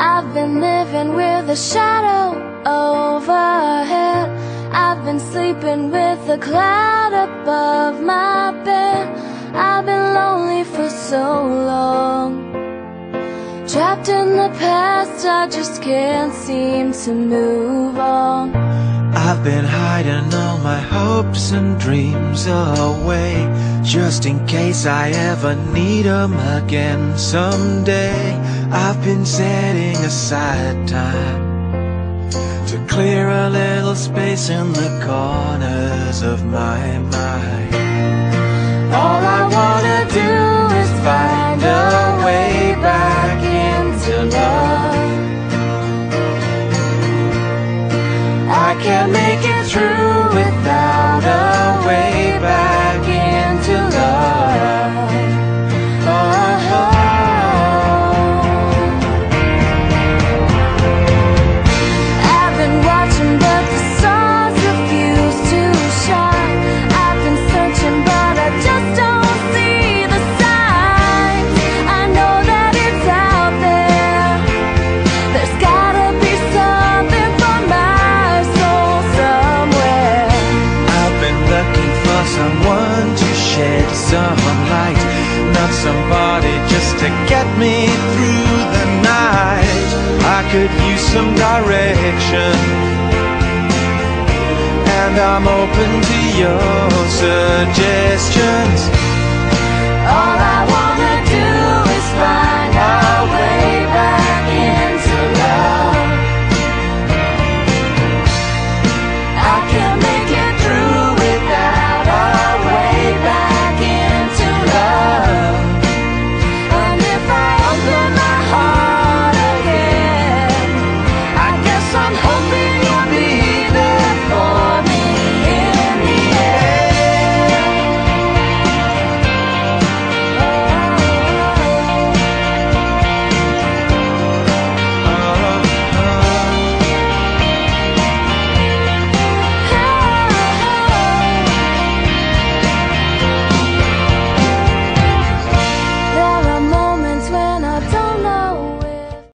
I've been living with a shadow overhead. I've been sleeping with a cloud above my bed. I've been lonely for so long. Trapped in the past, I just can't seem to move on. I've been hiding all my hopes and dreams away Just in case I ever need them again. Someday I've been setting aside time To clear a little space in the corners of my mind can't make it through without somebody just to get me through the night. I could use some direction, and I'm open to your suggestions.